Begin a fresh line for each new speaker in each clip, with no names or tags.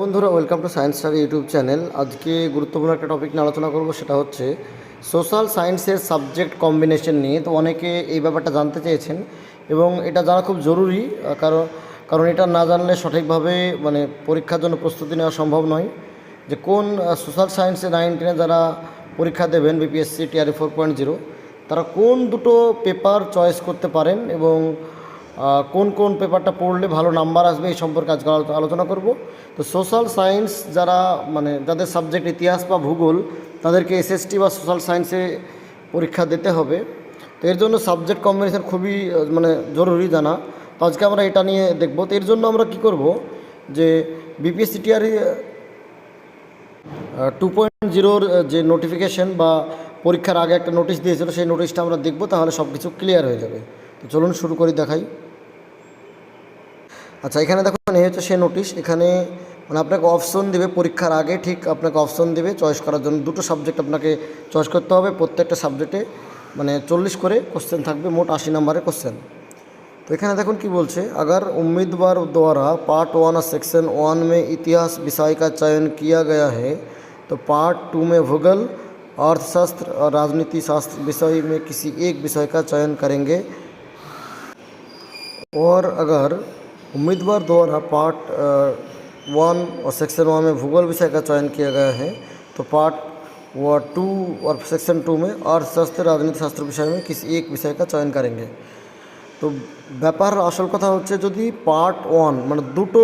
বন্ধুরা welcome to science study YouTube channel আজকে গুরুত্বপূর্ণ একটা টপিক নিয়ে আলোচনা করব, সেটা হচ্ছে সোশ্যাল সায়েন্সের সাবজেক্ট কম্বিনেশন নিয়ে। তো অনেকে এই ব্যাপারটা জানতে চেয়েছেন এবং এটা জানা খুব জরুরি, কারণ কারণ এটা না জানলে সঠিকভাবে মানে পরীক্ষার জন্য প্রস্তুতি নেওয়া সম্ভব নয়। যে কোন সোশ্যাল সায়েন্সে নাইন টেনে যারা পরীক্ষা দেবেন BPSC TRE four point zero তারা কোন দুটো পেপার চয়েস করতে পারেন এবং কোন কোন পেপারটা পড়লে ভালো নাম্বার আসবে এই সম্পর্কে আজকে আলোচনা করব। তো সোশ্যাল সায়েন্স যারা মানে যাদের সাবজেক্ট ইতিহাস বা ভূগোল, তাদেরকে এসএসটি বা সোশ্যাল সায়েন্সে পরীক্ষা দিতে হবে। তো এর জন্য সাবজেক্ট কম্বিনেশন খুবই মানে জরুরি জানা। তো আজকে আমরা এটা নিয়ে দেখব। তো এর জন্য আমরা কি করব যে বিপিএসসি টিআরই টু পয়েন্ট জিরোর যে নোটিফিকেশন বা পরীক্ষার আগে একটা নোটিশ দিয়েছিল, সেই নোটিশটা আমরা দেখব, তাহলে সব কিছু ক্লিয়ার হয়ে যাবে। তো চলুন শুরু করি, দেখাই। আচ্ছা এখানে দেখুন এই হচ্ছে সেই নোটিশ এখানে মানে আপনাকে অপশন দেবে পরীক্ষার আগে ঠিক আপনাকে অপশন দেবে চয়েস করার জন্য দুটো সাবজেক্ট আপনাকে চয়েস করতে হবে প্রত্যেকটা সাবজেক্টে মানে চল্লিশ করে কোশ্চেন থাকবে মোট আশি নম্বরের কোশ্চেন तो এখানে দেখুন কি বলছে अगर उम्मीदवार द्वारा पार्ट वन और सेक्शन वन में इतिहास विषय का चयन किया गया है तो पार्ट टू में भूगोल अर्थशास्त्र और राजनीति शास्त्र विषय में किसी एक विषय का चयन करेंगे और अगर उम्मीदवार द्वारा पार्ट वन और सेक्शन वन में भूगोल विषय का चयन किया गया है तो पार्ट व टू और सेक्शन टू में अर्थशास्त्र राजनीति शास्त्र विषय में किसी एक विषय का चयन करेंगे তো ব্যাপার আসল কথা হচ্ছে যদি পার্ট ওয়ান মানে দুটো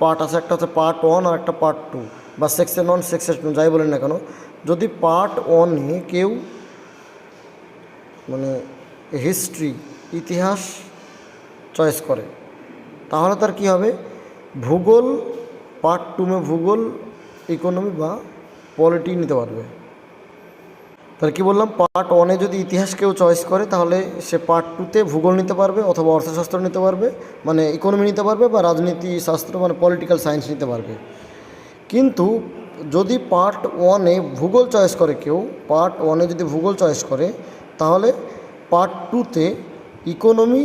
পার্ট আছে একটা হচ্ছে পার্ট ওয়ান আর একটা পার্ট টু বা সেকশন ওয়ান সেকশন টু যাই বলেন না কেন যদি পার্ট ওয়ানে কেউ মানে হিস্ট্রি ইতিহাস চয়েস করে তাহলে তার কী হবে? ভূগোল পার্ট টু মে ভূগোল ইকোনমি বা পলিটি নিতে পারবে। তার কী বললাম? পার্ট ওয়ানে যদি ইতিহাস কেউ চয়েস করে, তাহলে সে পার্ট টুতে ভূগোল নিতে পারবে অথবা অর্থশাস্ত্র নিতে পারবে মানে ইকোনমি নিতে পারবে বা রাজনীতি, শাস্ত্র মানে পলিটিক্যাল সায়েন্স নিতে পারবে। কিন্তু যদি পার্ট ওয়ানে ভূগোল চয়েস করে কেউ পার্ট ওয়ানে যদি ভূগোল চয়েস করে, তাহলে পার্ট টুতে ইকোনমি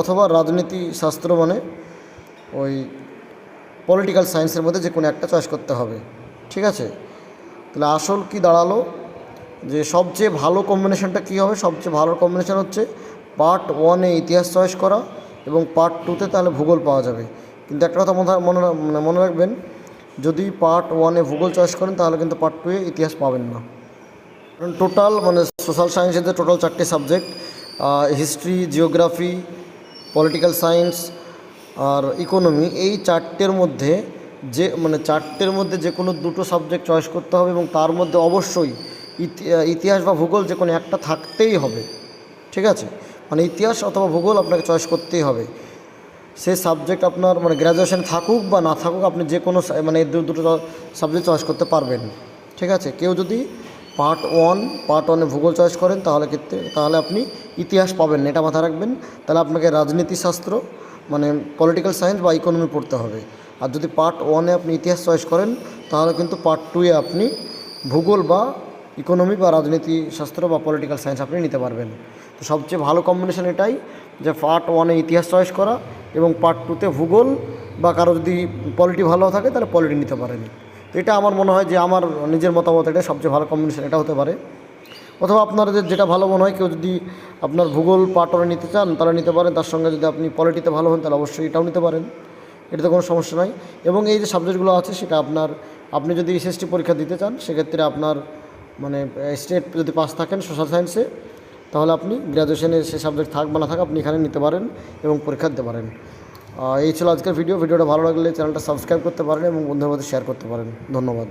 অথবা রাজনীতি, শাস্ত্র মানে ওই পলিটিক্যাল সায়েন্সের মধ্যে যে কোনো একটা চয়েস করতে হবে, ঠিক আছে? তাহলে আসল কি দাঁড়াল? যে সবচেয়ে ভালো কম্বিনেশনটা কী হবে? সবচেয়ে ভালো কম্বিনেশন হচ্ছে পার্ট ওয়ানে ইতিহাস চয়েস করা এবং পার্ট টুতে তাহলে ভূগোল পাওয়া যাবে। কিন্তু একটা কথা মনে মনে মানে রাখবেন, যদি পার্ট ওয়ানে ভূগোল চয়েস করেন, তাহলে কিন্তু পার্ট টুয়ে ইতিহাস পাবেন না। কারণ টোটাল মানে সোশ্যাল সায়েন্সের যে টোটাল চারটে subject history geography political science আর ইকোনমি এই চারটের মধ্যে যে মানে চারটের মধ্যে যে কোনো দুটো সাবজেক্ট চয়েস করতে হবে এবং তার মধ্যে অবশ্যই ইতিহাস বা ভূগোল যে কোনো একটা থাকতেই হবে। ঠিক আছে? মানে ইতিহাস অথবা ভূগোল আপনাকে চয়েস করতেই হবে। সে সাবজেক্ট আপনার মানে গ্র্যাজুয়েশন থাকুক বা না থাকুক আপনি যে কোনো মানে দুটো সাবজেক্ট চয়েস করতে পারবেন। ঠিক আছে? কেউ যদি পার্ট ওয়ান পার্ট ওয়ানে ভূগোল চয়েস করেন তাহলে ক্ষেত্রে, তাহলে আপনি ইতিহাস পাবেন এটা মাথায় রাখবেন। তাহলে আপনাকে রাজনীতিশাস্ত্র মানে পলিটিক্যাল সায়েন্স বা ইকোনমি পড়তে হবে। আর যদি পার্ট ওয়ানে আপনি ইতিহাস চয়েস করেন, তাহলে কিন্তু পার্ট টুয়ে আপনি ভূগোল বা ইকোনমি বা রাজনীতি, শাস্ত্র বা পলিটিক্যাল সায়েন্স আপনি নিতে পারবেন। তো সবচেয়ে ভালো কম্বিনেশন এটাই যে পার্ট ওয়ানে ইতিহাস চয়েস করা এবং পার্ট টুতে ভূগোল বা কারও যদি পলিটি ভালো থাকে, তাহলে পলিটি নিতে পারেন। তো এটা আমার মনে হয় যে আমার নিজের মতামত এটা সবচেয়ে ভালো কম্বিনেশন এটা হতে পারে। অথবা আপনাদের যেটা ভালো মনে হয়, কেউ যদি আপনার ভূগোল ওয়ানে নিতে চান, তাহলে নিতে পারেন। তার সঙ্গে যদি আপনি পলিটিতে ভালো হন, তাহলে অবশ্যই এটাও নিতে পারেন। এটাতে কোনো সমস্যা নাই। এবং এই যে সাবজেক্টগুলো আছে, সেটা আপনার, আপনি যদি এসএসটি পরীক্ষা দিতে চান, সেক্ষেত্রে আপনার মানে স্টেট যদি পাস থাকেন সোশ্যাল সায়েন্সে তাহলে আপনি গ্র্যাজুয়েশনে সে সাবজেক্ট থাক বা না থাক, আপনি এখানে নিতে পারেন এবং পরীক্ষা দিতে পারেন। এই ছিল আজকের ভিডিও ভিডিওটা ভালো লাগলে চ্যানেলটা সাবস্ক্রাইব করতে পারেন এবং বন্ধুদের মধ্যে শেয়ার করতে পারেন। ধন্যবাদ।